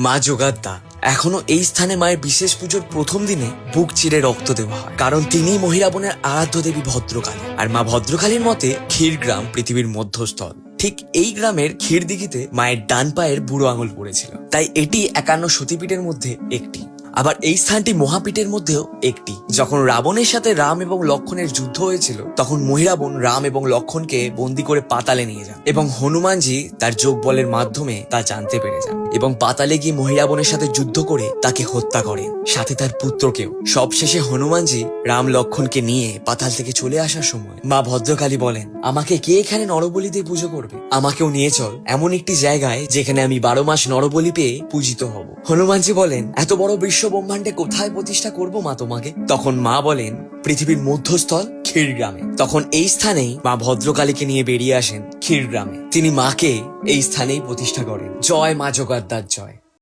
মা যোগাদ্দা। এখনও এই স্থানে মায়ের বিশেষ পুজোর প্রথম দিনে বুক চিরে রক্ত দেওয়া হয়। কারণ তিনি মহিরাবনের আরাধ্য দেবী ভদ্রকালী। আর মা ভদ্রকালীর মতে ক্ষীরগ্রাম পৃথিবীর মধ্যস্থল। ঠিক এই গ্রামের ক্ষীরদিঘিতে মায়ের ডান পায়ের বুড়ো আঙুল পড়েছিল। তাই এটি একান্ন সতীপীঠের মধ্যে একটি। আবার এই স্থানটি মহাপীঠের মধ্যেও একটি। যখন রাবণের সাথে রাম এবং লক্ষণের যুদ্ধ হয়েছিল, তখন মহিরাবন রাম এবং লক্ষণকে বন্দি করে পাতালে নিয়ে যান। এবং হনুমানজি তার যোগ বলের মাধ্যমে তা জানতে পেরে যান। এবং পাতালে গিয়ে মহিলা বোনের সাথে যুদ্ধ করে তাকে হত্যা করেন। সাথে তার পুত্রকেও। সবশেষে হনুমানজি রাম লক্ষণকে নিয়ে পাতাল থেকে চলে আসার সময় মা ভদ্রকালী বলেন, আমাকে কে এখানে নরবলি দিয়ে পুজো করবে? আমাকেও নিয়ে চল। এমন একটি জায়গায় যেখানে আমি বারো মাস নরবলি পেয়ে পূজিত হব। হনুমানজি বলেন, এত বড় বিশ্ব ব্রহ্মাণ্ডে কোথায় প্রতিষ্ঠা করব মা তোমাকে? তখন মা বলেন, পৃথিবীর মধ্যস্থল ক্ষীরগ্রামে। তখন এই স্থানেই মা ভদ্রকালীকে নিয়ে বেরিয়ে আসেন ক্ষীরগ্রামে। তিনি মাকে এই স্থানেই প্রতিষ্ঠা করেন। জয় মা জোগাদ্দার জয়।